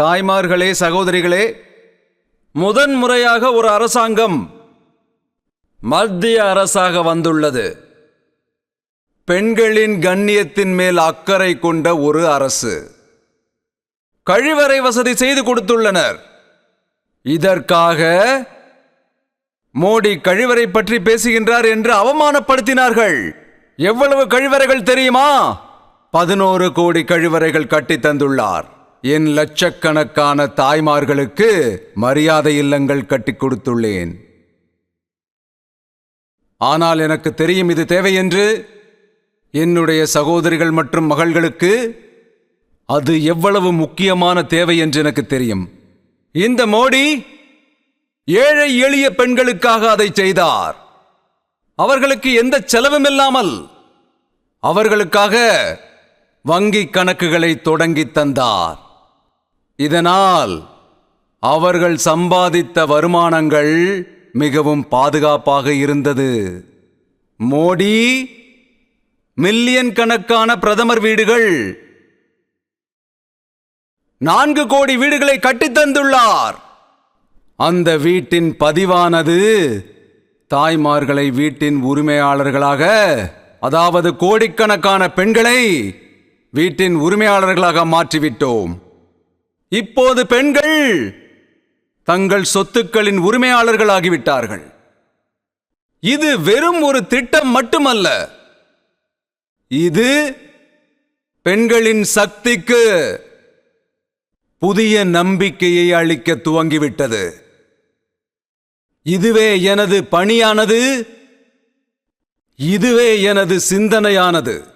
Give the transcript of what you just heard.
தாய்மார்களே சகோதரிகளே முதன் முறையாக ஒரு அரசாங்கம் மத்திய அரசாக வந்துள்ளது. பெண்களின் கண்ணியத்தின் மேல் அக்கறை கொண்ட ஒரு அரசு. கழிவறை வசதி செய்து கொடுத்துள்ளனர். இதற்காக மோடி கழிவறை பற்றி பேசுகின்றார் என்று அவமானப்படுத்தினார்கள். எவ்வளவு கழிவறைகள் தெரியுமா? பதினோரு கோடி கழிவறைகள் கட்டித் தந்துள்ளார். என் லட்சக்கணக்கான தாய்மார்களுக்கு மரியாதை இல்லங்கள் கட்டிக் கொடுத்துள்ளேன். ஆனால் எனக்கு தெரியும் இது தேவை என்று என்னுடைய சகோதரிகள் மற்றும் மகள்களுக்கு அது எவ்வளவு முக்கியமான தேவை என்று எனக்கு தெரியும். இந்த மோடி ஏழை எளிய பெண்களுக்காக அதை செய்தார். அவர்களுக்கு எந்த செலவும் இல்லாமல் அவர்களுக்காக வங்கி கணக்குகளை தொடங்கி தந்தார். இதனால் அவர்கள் சம்பாதித்த வருமானங்கள் மிகவும் பாதுகாப்பாக இருந்தது. மோடி மில்லியன் கணக்கான பிரதமர் வீடுகள் நான்கு கோடி வீடுகளை கட்டித்தந்துள்ளார் அந்த வீட்டின் பதிவானது தாய்மார்களை வீட்டின் உரிமையாளர்களாக அதாவது கோடிக்கணக்கான பெண்களை வீட்டின் உரிமையாளர்களாக மாற்றிவிட்டோம். இப்போது பெண்கள் தங்கள் சொத்துக்களின் உரிமையாளர்களாகிவிட்டார்கள். இது வெறும் ஒரு திட்டம் மட்டுமல்ல. இது பெண்களின் சக்திக்கு புதிய நம்பிக்கையை அளிக்க துவங்கிவிட்டது. இதுவே எனது பணியானது. இதுவே எனது சிந்தனையானது.